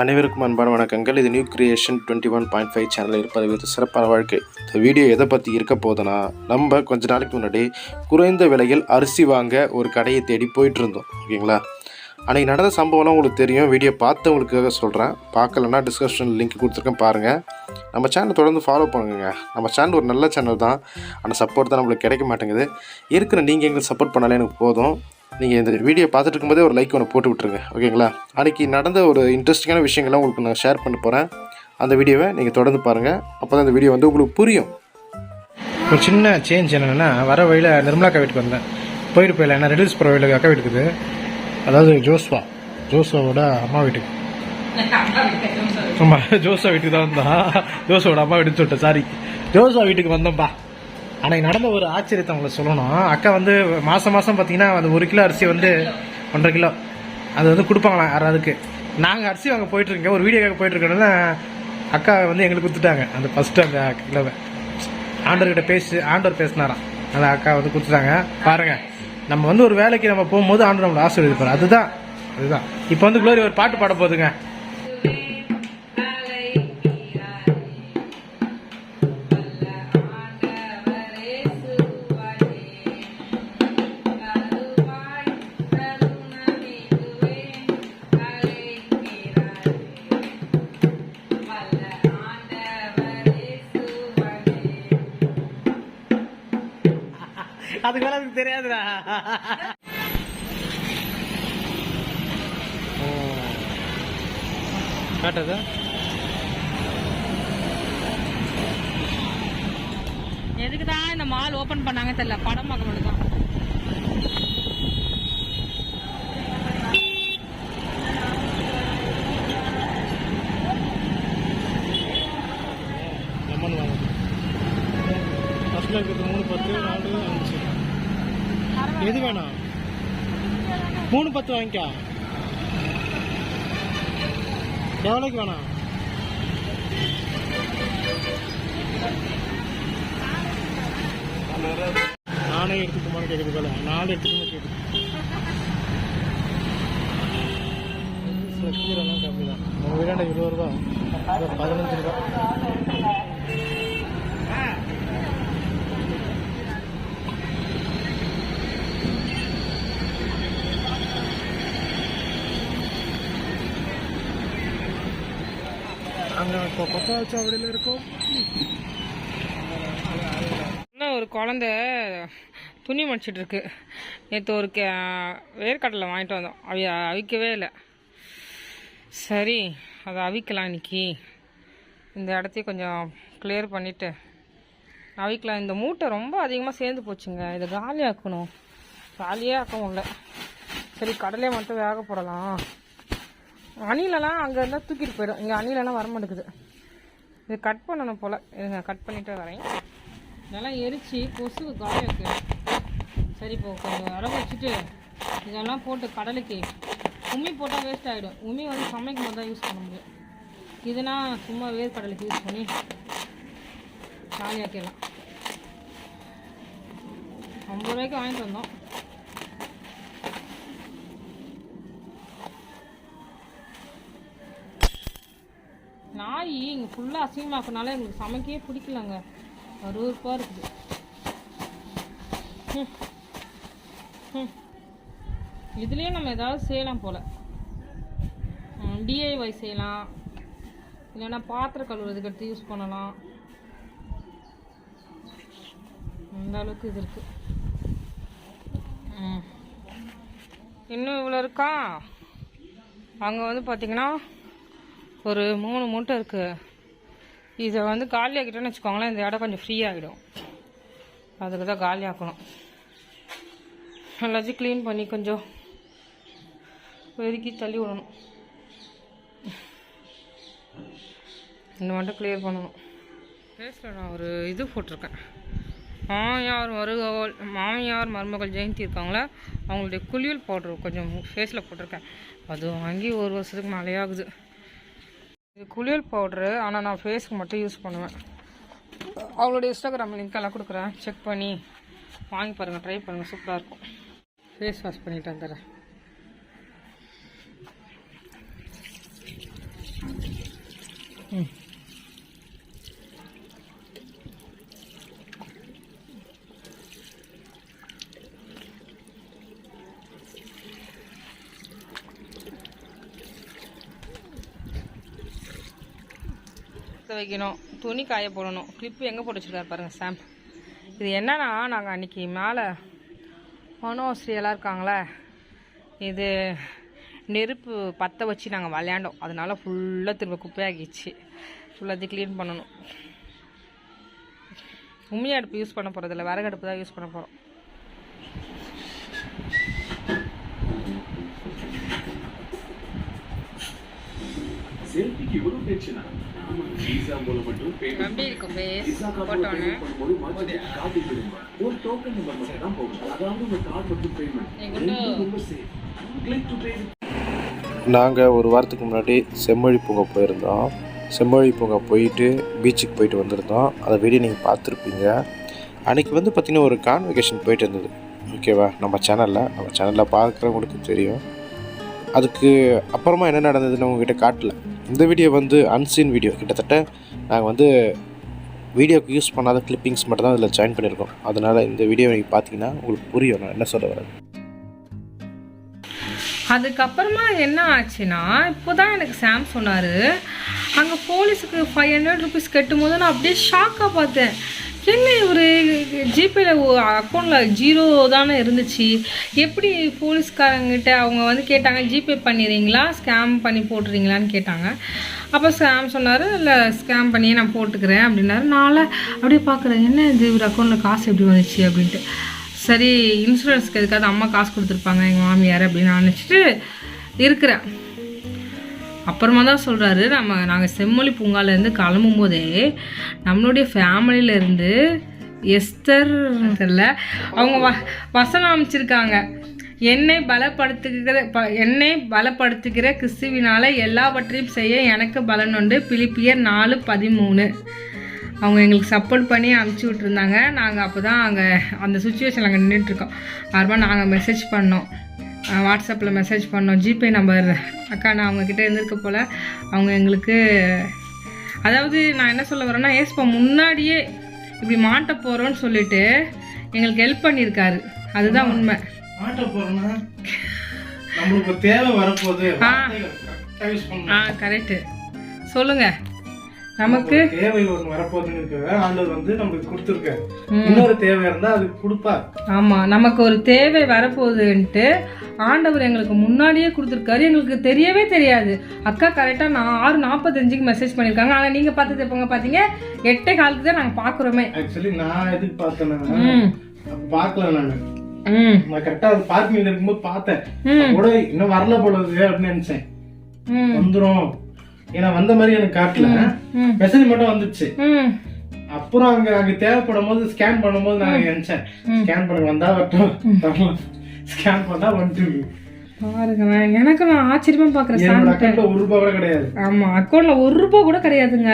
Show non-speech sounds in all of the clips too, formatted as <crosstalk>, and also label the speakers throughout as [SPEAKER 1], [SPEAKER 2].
[SPEAKER 1] அனைவருக்கும் அன்பான வணக்கங்கள். இது new creation twenty one point five சேனலில் இருப்பது வித் சிறப்பான வாழ்க்கை. இந்த வீடியோ எதை பற்றி இருக்க போகுதுன்னா நம்ம கொஞ்ச நாளைக்கு முன்னாடி குறைந்த விலையில் அரிசி வாங்க ஒரு கடையை தேடி போயிட்டு இருந்தோம் ஓகேங்களா? அன்றைக்கி நடந்த சம்பவம்லாம் உங்களுக்கு தெரியும். வீடியோ பார்த்தவங்களுக்காக சொல்கிறேன் பார்க்கலன்னா டிஸ்கிரிப்ஷன் லிங்க் கொடுத்துருக்கேன் பாருங்கள் நம்ம சேனலை தொடர்ந்து ஃபாலோ பண்ணுங்க. நம்ம சேனல் ஒரு நல்ல சேனல் தான். ஆனால் சப்போர்ட் தான் நம்மளுக்கு கிடைக்க மாட்டேங்குது. இருக்கிற நீங்கள் எங்களுக்கு சப்போர்ட் பண்ணாலே எனக்கு போதும். நீங்கள் இந்த வீடியோ பார்த்துட்டு இருக்கும்போதே ஒரு லைக் ஒன்று போட்டு விட்ருங்க ஓகேங்களா அன்றைக்கி நடந்த ஒரு இன்ட்ரெஸ்டிங்கான விஷயங்கள்லாம் உங்களுக்கு நான் ஷேர் பண்ண போகிறேன் அந்த வீடியோவை நீங்கள் தொடர்ந்து பாருங்கள் அப்போ தான் இந்த வீடியோ வந்து உங்களுக்கு புரியும்.
[SPEAKER 2] ஒரு சின்ன சேஞ்ச் என்னென்னா வர வழியில் நிர்மலா அக்கா வீட்டுக்கு வந்தேன். போயிட்டு போயில என்ன ரெடில்ஸ் போகிற வழியில் அக்கா வீட்டுக்குது அதாவது ஜோஸ்வா ஜோஸ்வாவோட அம்மா வீட்டுக்கு. ஆமாம் ஜோஸ்வா வீட்டுக்கு தான் வந்தா ஜோஸ்வாவோட அம்மா வீட்டுக்கு சொல்லிட்டேன் சாரி ஜோஸ்வா வீட்டுக்கு வந்தோம்ப்பா அன்னைக்கு நடந்த ஒரு ஆச்சரியத்தை அவங்கள சொல்லணும். அக்கா வந்து மாதம் மாதம் பார்த்தீங்கன்னா அந்த ஒரு கிலோ அரிசி வந்து ஒன்றரை கிலோ. அது வந்து கொடுப்பாங்களாம் யாராவதுக்கு நாங்கள் அரிசி வாங்க போயிட்டுருக்கேன் ஒரு வீடியோக்காக போயிட்டுருக்கோன்னு அக்கா வந்து எங்களுக்கு கொடுத்துட்டாங்க. அந்த ஃபஸ்ட்டு அந்த கிலோவை. ஆண்டர்கிட்ட பேசி ஆண்டவர் பேசினாராம். அந்த அக்கா வந்து கொடுத்துட்டாங்க. பாருங்க. நம்ம வந்து ஒரு வேலைக்கு நம்ம போகும்போது ஆண்டவர் நம்மளை ஆசீர்வதிப்பார். அதுதான். அதுதான். இப்போ வந்து குளோரி ஒரு பாட்டு பாட போகுதுங்க. அதுக்கு மேல எனக்கு தெரியாதுடா. காட்டுதா
[SPEAKER 3] எதுக்கு தான் இந்த மால் ஓபன் பண்ணாங்க தெரியல. படம் பார்க்க மட்டும் தான்
[SPEAKER 2] வீட்டில் இருக்கிறது மூணு பத்து நாலு அஞ்சு. எது வேணாம்? மூணு பத்து வாங்கிக்கா. எவ்வளோக்கு வேணாம்? நானே எடுத்துக்குமான்னு கேட்குது போல. நாலு எடுத்துக்குமா கேட்குது கீரைலாம் கம்மி தான் நம்ம விளையாண்ட இருபது ரூபா பதினஞ்சு ரூபா. இப்போ கொத்தாச்சாவடியில் இருக்கோம்.
[SPEAKER 3] இன்னும் ஒரு குழந்த துணி மடிச்சிட்டு இருக்கு நேற்று ஒரு கே வேர்க்கடலை வாங்கிட்டு வந்தோம். அவி அவிக்கவே இல்லை. சரி அதை அவிக்கலாம் இன்னைக்கு. இந்த இடத்தையும் கொஞ்சம் கிளியர் பண்ணிவிட்டு அவிக்கலாம். இந்த மூட்டை ரொம்ப அதிகமாக சேர்ந்து போச்சுங்க. இதை காலியாக்கணும். காலியே ஆக்க முடியல. சரி கடலையை மட்டும் வேக போடலாம். அணிலெல்லாம் அங்கே இருந்தால் தூக்கிட்டு போயிடும். இங்கே அணிலெல்லாம் வர மாட்டேங்குது. இது கட் பண்ணணும் போல். இதுங்க கட் பண்ணிட்டு வரேன். இதெல்லாம் எரிச்சு கொசு காயாக்கு சரி இப்போ கொஞ்சம் வர வச்சுட்டு இதெல்லாம் போட்டு கடலுக்கு. உமி போட்டால் வேஸ்ட் ஆகிடும் உமி வந்து சமைக்கும் போது தான் யூஸ் பண்ண முடியும். இதுனா சும்மா வேர்க்கடலுக்கு யூஸ் பண்ணி காலியாக்கிடலாம். ஐம்பது ரூபாய்க்கு வாங்கிட்டு வந்தோம். நாய் இங்கே ஃபுல்லாக அசிங்கமாக்கனால எங்களுக்கு சமைக்கவே பிடிக்கலங்க. அருவருப்பாக இருக்குது. ம். ம். இதுலயே நம்ம ஏதாவது செய்யலாம் போல். டிஐஒய் செய்யலாம். இல்லைன்னா பாத்திரம் கழுவுறதுக்கு எடுத்து யூஸ் பண்ணலாம். அந்த அளவுக்கு இது இருக்குது இன்னும் இவ்வளோ இருக்கா? அங்கே வந்து பார்த்தீங்கன்னா ஒரு மூணு மூட்டை இருக்குது இதை வந்து காலி ஆக்கிட்டோன்னு வச்சுக்கோங்களேன் இந்த இடம் கொஞ்சம் ஃப்ரீ ஆகிடும். அதுக்கு தான் காலி ஆக்கணும் எல்லாத்தையும் க்ளீன் பண்ணி கொஞ்சம் பெருக்கி தள்ளி விடணும். இந்த மட்டும் கிளியர் பண்ணணும். ஃபேஸில் நான் ஒரு இது போட்டிருக்கேன். மாமியார் மருகவள் மாமியார் மருமகள் ஜெயந்தி இருக்காங்களே அவங்களுடைய குளியல் பவுட்ரு கொஞ்சம் ஃபேஸில் போட்டிருக்கேன். அது வாங்கி ஒரு வருஷத்துக்கு மேலே ஆகுது இது குளியல் பவுட்ரு. ஆனால் நான் ஃபேஸ்க்கு மட்டும் யூஸ் பண்ணுவேன். அவங்களோட இன்ஸ்டாகிராம் லிங்க் எல்லாம் கொடுக்குறேன். செக் பண்ணி வாங்கி பாருங்கள் ட்ரை பண்ணுங்கள் சூப்பராக இருக்கும். ஃபேஸ் வாஷ் பண்ணிட்டு வந்துடுறேன். ம். எடுத்து வைக்கணும். துணி காய போடணும். கிளிப்பு எங்கே போட்டு வச்சுருக்காரு பாருங்கள் சாம் இது என்னன்னா நாங்கள் அன்றைக்கி மேலே மனோஸ்ரீ எல்லாம் இருக்காங்களே இது நெருப்பு பற்ற வச்சு நாங்கள் விளையாண்டோம். அதனால் ஃபுல்லாக திரும்ப குப்பையாகிடுச்சு. ஃபுல்லாத்தையும் க்ளீன் பண்ணணும். உம்மி அடுப்பு யூஸ் பண்ண போகிறதில்ல விறகு அடுப்பு தான் யூஸ் பண்ண போகிறோம்
[SPEAKER 4] செல்ஃபிக்கு இவ்வளவு டென்ஷனா விசா மூலம் மட்டும் பேமெண்ட்
[SPEAKER 3] எப்படி இருக்கும். பேஸ்
[SPEAKER 4] விசா கார்டு
[SPEAKER 3] போட்டோன்னு.
[SPEAKER 4] பண்ணும்போது மாற்றி கார்டு திரும்ப ஒரு டோக்கன் நம்பர் மட்டும் தான் போகும். அதாவது உங்க கார்டு மட்டும் பேமெண்ட் ரெண்டு ரொம்ப சேஃப் கிளிக் டு பே
[SPEAKER 1] நாங்கள் ஒரு வாரத்துக்கு முன்னாடி செம்மொழி பூங்கா போயிருந்தோம். செம்மொழி பூங்கா போயிட்டு பீச்சுக்கு போயிட்டு வந்திருந்தோம். அதை வீடியோ நீங்கள் பார்த்துருப்பீங்க. அன்றைக்கி வந்து பார்த்திங்கன்னா ஒரு கான்வெகேஷன் போயிட்டு இருந்தது. ஓகேவா நம்ம சேனலில் நம்ம சேனலில் பார்க்குறவங்களுக்கு தெரியும். அதுக்கு அப்புறமா என்ன நடந்ததுன்னு உங்ககிட்ட காட்டல. இந்த வீடியோ வந்து அன்சீன் வீடியோ கிட்டத்தட்ட நாங்கள் வந்து வீடியோக்கு யூஸ் பண்ணாத கிளிப்பிங்ஸ் மட்டும் தான் அதில் ஜாயின் பண்ணியிருக்கோம். அதனால் இந்த வீடியோ நீங்கள் பார்த்தீங்கன்னா உங்களுக்கு புரியும் நான் என்ன சொல்ல வரேன்.
[SPEAKER 3] அதுக்கப்புறமா என்ன ஆச்சுன்னா இப்போ தான் எனக்கு சாம் சொன்னார். அங்கே போலீஸுக்கு ஃபைவ் ஹண்ட்ரட் ருபீஸ் கட்டும் போது நான் அப்படியே ஷாக்காக பார்த்தேன். என்ன ஒரு ஜிபேல அக்கௌண்ட்டில் ஜீரோ தானே இருந்துச்சு. எப்படி போலீஸ்காரங்கிட்ட அவங்க வந்து கேட்டாங்க ஜிபே பண்ணிடுறீங்களா? ஸ்கேம் பண்ணி போட்டுறீங்களான்னு கேட்டாங்க. அப்போ ஸ்கேம் சொன்னார் இல்லை ஸ்கேம் பண்ணியே நான் போட்டுக்கிறேன் அப்படின்னாரு. நாளை அப்படியே பார்க்குறேன் என்ன இது? ஒரு அக்கௌண்ட்டில் காசு எப்படி வந்துச்சு? அப்படின்ட்டு. சரி இன்சூரன்ஸ்க்கு எதுக்காவது அம்மா காசு கொடுத்துருப்பாங்க எங்கள் மாமியார் அப்படின்னு நான் நினச்சிட்டு இருக்கிறேன். அப்புறமா தான் சொல்கிறாரு நம்ம நாங்கள் செம்மொழி பூங்காலேருந்து கிளம்பும் போதே நம்மளுடைய ஃபேமிலியிலேருந்து எஸ்தர் தெரியல அவங்க வ வசனம் அமைச்சிருக்காங்க என்னை பலப்படுத்துகிற ப என்னை பலப்படுத்துகிற கிறிஸ்துவினால் எல்லாவற்றையும் செய்ய எனக்கு பலன் உண்டு. பிலிப்பியர் நாலு பதிமூணு. அவங்க எங்களுக்கு சப்போர்ட் பண்ணி அனுப்பிச்சி விட்ருந்தாங்க நாங்கள் அப்போ தான் அங்கே அந்த சுச்சுவேஷனில் அங்கே நின்றுட்டுருக்கோம் அப்புறமா நாங்கள் மெசேஜ் பண்ணோம். வாட்ஸ்அப்பில் மெசேஜ் பண்ணோம். GPay number. அக்கா நான் அவங்கக்கிட்ட இருந்திருக்க போல். அவங்க எங்களுக்கு அதாவது நான் என்ன சொல்ல வரேன்னா ஏஸ்பா முன்னாடியே இப்படி மாட்ட போகிறோன்னு சொல்லிட்டு எங்களுக்கு ஹெல்ப் பண்ணியிருக்காரு. அதுதான் உண்மை.
[SPEAKER 2] மாட்ட நம்மளுக்கு ஒரு தேவை வரப்போகுது.
[SPEAKER 3] ஆ. கரெக்டு சொல்லுங்கள் நமக்கு
[SPEAKER 2] தேவை ஒன்று வரப்போகுதுன்னு இருக்க ஆண்டவர் வந்து நம்மளுக்கு கொடுத்துருக்காரு இன்னொரு தேவை இருந்தா அது கொடுப்பார்.
[SPEAKER 3] ஆமாம் நமக்கு ஒரு தேவை வரப்போகுதுன்ட்டு ஆண்டவர் எங்களுக்கு முன்னாடியே கொடுத்துருக்காரு. எங்களுக்கு தெரியவே தெரியாது. அக்கா கரெக்டாக நான் ஆறு நாற்பத்தஞ்சுக்கு மெசேஜ் பண்ணியிருக்காங்க. ஆனால் நீங்கள் பார்த்தது எப்போங்க பார்த்தீங்க? எட்டே காலுக்கு தான் நாங்கள் பார்க்குறோமே.
[SPEAKER 2] ஆக்சுவலி நான் எதுக்கு அப்ப பார்க்கல நான்.
[SPEAKER 3] ம்.
[SPEAKER 2] நான் கரெக்டா அது பார்க்கிங்ல இருக்கும்போது பார்த்தேன். கூட இன்னும் வரல போல இருக்கு அப்படின்னு நினைச்சேன்.
[SPEAKER 3] ம்.
[SPEAKER 2] வந்துரும். ஏன்னா வந்த மாதிரி எனக்கு காட்டல. மெசேஜ் மட்டும் வந்துச்சு. அப்புறம் அங்க அங்க தேவைப்படும் போது ஸ்கேன் பண்ணும்போது நான் நினைச்சேன். ஸ்கேன் பண்ண வந்தா வரட்டும் ஸ்கேன் பண்ணா வந்துட்டு
[SPEAKER 3] பாருங்களேன் எனக்கு நான் ஆச்சரியமா பார்க்குறேன்
[SPEAKER 2] என்னோட அக்கௌண்ட்ல ஒரு ரூபாய் கூட கிடையாது.
[SPEAKER 3] ஆமாம் அக்கௌண்ட்டில் ஒரு ரூபா கூட கிடையாதுங்க.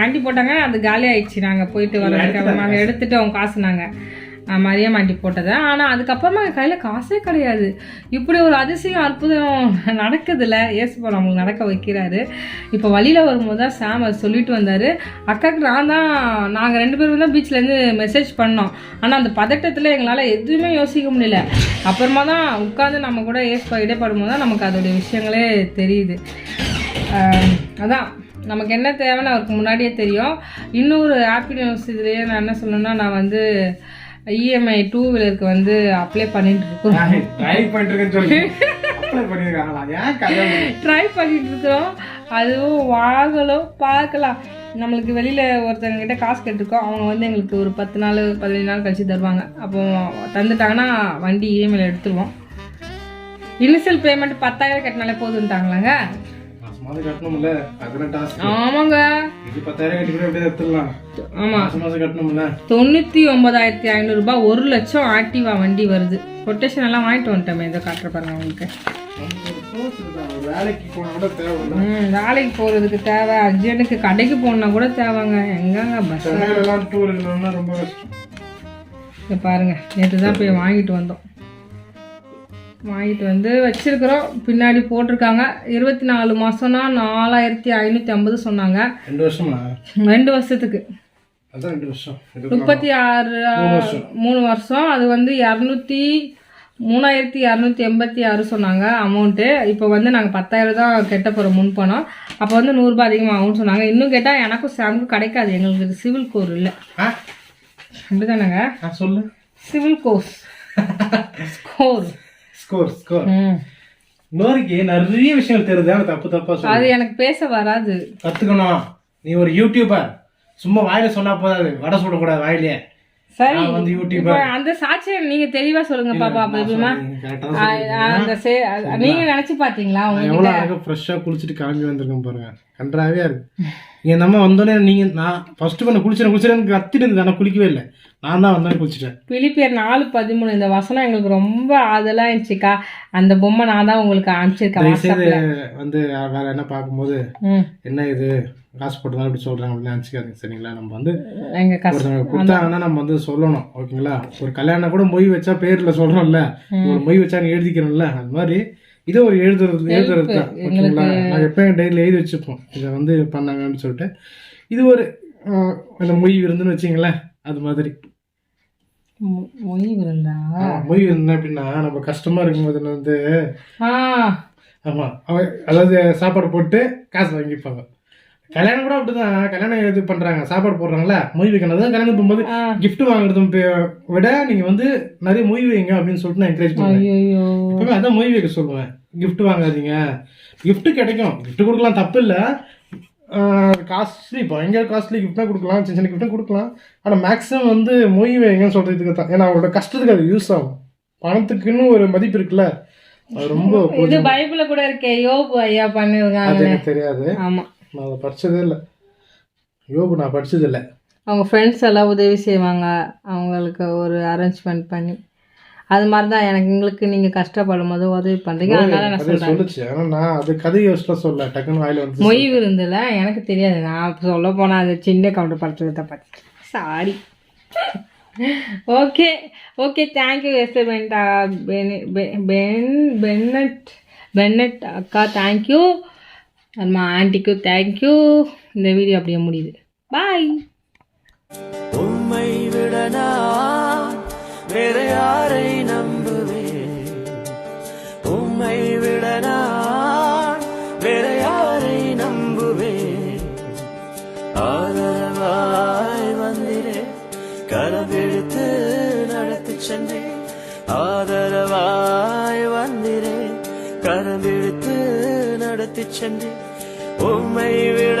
[SPEAKER 3] ஆண்டி போட்டாங்க அது காலி ஆயிடுச்சு. நாங்கள் போயிட்டு வர நாங்கள் எடுத்துட்டோம் காசு நாங்கள் மரியம் ஆண்டி போட்டதை. ஆனால் அதுக்கப்புறமா என் கையில் காசே கிடையாது. இப்படி ஒரு அதிசயம் அற்புதம் நடக்குதுல்ல? ஏசுப்பா நம்மளுக்கு நடக்க வைக்கிறாரு. இப்போ வழியில் வரும்போது தான் சாம் அது சொல்லிட்டு வந்தார். அக்காவுக்கு நான் தான் நாங்கள் ரெண்டு பேரும் தான் பீச்லேருந்து மெசேஜ் பண்ணோம். ஆனால் அந்த பதட்டத்தில் எங்களால் எதுவுமே யோசிக்க முடியல. அப்புறமா தான் உட்காந்து நம்ம கூட ஏசுப்பா இடைப்படும் போது தான் நமக்கு அதோடைய விஷயங்களே தெரியுது. அதான். நமக்கு என்ன தேவைன்னு அவருக்கு முன்னாடியே தெரியும். இன்னொரு ஹாப்பி நியூஸ் இதுலேயே நான் என்ன சொல்லணும்னா நான் வந்து இஎம்ஐ டூ வீலருக்கு வந்து அப்ளை பண்ணிட்டு இருக்கோம்
[SPEAKER 2] ட்ரை பண்ணிட்டு சொல்லி.
[SPEAKER 3] ட்ரை பண்ணிட்டு இருக்கிறோம் அதுவும் வாங்கலாம் பார்க்கலாம். நம்மளுக்கு வெளியில் ஒருத்தவங்க காசு கேட்டிருக்கோம். அவங்க வந்து எங்களுக்கு ஒரு பத்து நாள் பதினஞ்சு நாள் கழிச்சு தருவாங்க. அப்போ தந்துட்டாங்கன்னா வண்டி இஎம்ஐயில் எடுத்துருவோம். இனிஷியல் பேமெண்ட் பத்தாயிரம் கட்டினாலே போதுன்ட்டாங்களாங்க
[SPEAKER 2] கட்டணும்ல? டாஸ்க்
[SPEAKER 3] ஆமாங்க.
[SPEAKER 2] இது பத்தாயிரம் கட்டி கூட அப்படியே எடுத்துடலாம்.
[SPEAKER 3] ஆமாம்
[SPEAKER 2] மாசம் மாசம் கட்டணும்ல.
[SPEAKER 3] தொண்ணூற்றி ஒன்பதாயிரத்தி ஐநூறுரூபா ஒரு லட்சம் ஆக்டிவா வண்டி வருது. கொட்டேஷன் எல்லாம் வாங்கிட்டு வந்துட்டோமே இதை காட்டுற பாருங்க உங்களுக்கு.
[SPEAKER 2] வேலைக்கு போனா
[SPEAKER 3] வேலைக்கு போகிறதுக்கு தேவை. அர்ஜென்ட்டுக்கு கடைக்கு போகணுன்னா கூட தேவைங்க. எங்கங்க பஸ்
[SPEAKER 2] டூர் ரொம்ப கஷ்டம்.
[SPEAKER 3] பாருங்க நேற்று தான் போய் வாங்கிட்டு வந்தோம். வாங்கிட்டு வந்து வச்சிருக்கிறோம். பின்னாடி போட்டிருக்காங்க. இருபத்தி நாலு மாசம்னா நாலாயிரத்தி ஐநூற்றி ஐம்பது சொன்னாங்க.
[SPEAKER 2] ரெண்டு வருஷமா?
[SPEAKER 3] ரெண்டு வருஷத்துக்கு. முப்பத்தி ஆறு மூணு வருஷம். அது வந்து இரநூத்தி மூணாயிரத்தி இரநூத்தி எண்பத்தி ஆறு சொன்னாங்க அமௌண்ட்டு இப்போ வந்து நாங்கள் பத்தாயிரம் தான் கெட்ட போகிறோம் முன் பணம் அப்போ வந்து நூறுரூபா அதிகமாகும்னு சொன்னாங்க. இன்னும் கேட்டால் எனக்கும் சாமுக்கும் கிடைக்காது. எங்களுக்கு சிவில் கோர் இல்லை.
[SPEAKER 2] ஆ?
[SPEAKER 3] அப்படிதானேங்க?
[SPEAKER 2] ஆ சொல்லு.
[SPEAKER 3] Civil course. <laughs> Score
[SPEAKER 2] score score நோரிக்கு நிறைய விஷயங்கள் தெரியுது. ஆனா தப்பு தப்பா சொல்லு?
[SPEAKER 3] அது எனக்கு பேச வராது.
[SPEAKER 2] கத்துக்கணும். நீ ஒரு யூடியூபர் சும்மா வாயில சொன்னா போதாது. வடை சுடக்கூடாது வாயிலே.
[SPEAKER 3] சரி. அந்த சாட்சியை நீங்க தெளிவா சொல்லுங்க பாப்பா
[SPEAKER 2] கரெக்டா
[SPEAKER 3] அந்த நீங்க நினைச்சு பாத்தீங்களா உங்க
[SPEAKER 2] எவ்வளோ அழகாக ஃப்ரெஷ்ஷாக குளிச்சுட்டு கிளம்பி வந்திருக்கேன் பாருங்க. கன்றாவே இருக்கு. என் நம்ம வந்தோடனே நீங்கள் நான் ஃபர்ஸ்ட் பண்ண குளிச்சிடேன் குளிச்சிடேன் கத்திட்டு இருந்தது. ஆனால் குளிக்கவே இல்லை. நான் தான் வந்தேன் குளிச்சிட்டேன்.
[SPEAKER 3] பிலிப்பியர் நாலு பதிமூணு. இந்த வசனம் எங்களுக்கு ரொம்ப அதெல்லாம் இருந்துச்சுக்கா. அந்த பொம்மை நான் தான் உங்களுக்கு அனுப்பிச்சிருக்கேன்
[SPEAKER 2] வந்து வேற என்ன பார்க்கும்போது என்ன இது? காசு போட்டு தான் இப்படி சொல்கிறாங்க அப்படின்னு நினச்சிக்காதீங்க சரிங்களா? நம்ம வந்து
[SPEAKER 3] எங்க கஷ்டம்
[SPEAKER 2] ஒருத்தவங்க கொடுத்தாங்கன்னா நம்ம வந்து சொல்லணும் ஓகேங்களா? ஒரு கல்யாணம் கூட மொய் வச்சா பேரில் சொல்கிறோம்ல ஒரு மொய் வச்சா எழுதிக்கிறோம்ல அது மாதிரி இதை ஒரு எழுதுறது எழுதுறது தான் ஓகேங்களா? நாங்கள் எப்பயும் டெய்லி எழுதி வச்சுப்போம். இதை வந்து பண்ணாங்கன்னு சொல்லிட்டு. இது ஒரு அந்த மொய் விருந்துன்னு வச்சிங்களேன். அது மாதிரி.
[SPEAKER 3] மொய் விருந்தா?
[SPEAKER 2] மொய் விருந்து எப்படின்னா நம்ம கஷ்டமா இருக்கும்போது வந்து
[SPEAKER 3] ஆ.
[SPEAKER 2] ஆமா அவ அதாவது சாப்பாடு போட்டு காசு வாங்கிப்பாங்க. கல்யாணம் கூட அப்படிதான். கல்யாணம் இது பண்றாங்க. சாப்பாடு போடுறாங்களா மொய் வைக்கணும். கல்யாணம் போகும்போது வாங்குறதும் பே- விட நீங்க வந்து நிறைய மொய் வைங்க அப்படின்னு சொல்லிட்டு நான் என்கரேஜ் பண்ணுவேன் எப்பவுமே அதான் மொய் வைக்க சொல்லுவேன். Gift வாங்காதீங்க. Gift கிடைக்கும். Gift கொடுக்கலாம் தப்பு இல்லை காஸ்ட்லி பயங்கர காஸ்ட்லி கிஃப்ட்னா கொடுக்கலாம். சின்ன சின்ன கிஃப்ட்டும் கொடுக்கலாம். ஆனால் மேக்ஸிமம் வந்து மொய் வைங்கன்னு சொல்றதுக்கு தான். ஏன்னா அவங்களோட கஷ்டத்துக்கு அது யூஸ் ஆகும். பணத்துக்குன்னு ஒரு மதிப்பு இருக்குல்ல. அது ரொம்ப
[SPEAKER 3] இது பைபிள்ல கூட இருக்கே. யோபு ஐயா
[SPEAKER 2] அது
[SPEAKER 3] பண்ணிருக்காங்க
[SPEAKER 2] எனக்கு தெரியாது.
[SPEAKER 3] ஆமா.
[SPEAKER 2] நான் அதை படிச்சதே இல்லை. யோபு நான் படிச்சது இல்லை.
[SPEAKER 3] அவங்க ஃப்ரெண்ட்ஸ் எல்லாம் உதவி செய்வாங்க. அவங்களுக்கு ஒரு அரேஞ்ச்மெண்ட் பண்ணி. அது மாதிரி தான் எனக்கு எங்களுக்கு நீங்க கஷ்டப்படும் போது உதவி பண்றீங்க. அதனால நான்
[SPEAKER 2] அதே நான் கதை யோசிச்சுலாம் சொல்ல டக்குன்னு வாயில வந்து
[SPEAKER 3] மொய் விருந்துல எனக்கு தெரியாது. நான் சொல்ல போனா அது சின்ன கவுண்டர் படுத்துறத பத்தி sorry okay okay thank you எஸ்எபென்ட் Ben Bennett Bennett அக்கா தேங்க்யூ நம்ம ஆன்ட்டிக்கும் தேங்க்யூ இந்த வீடியோ அப்படியே முடியுது. பாய்
[SPEAKER 5] உம்மை விட நான் வேற யாரை சென்று உம்மை விட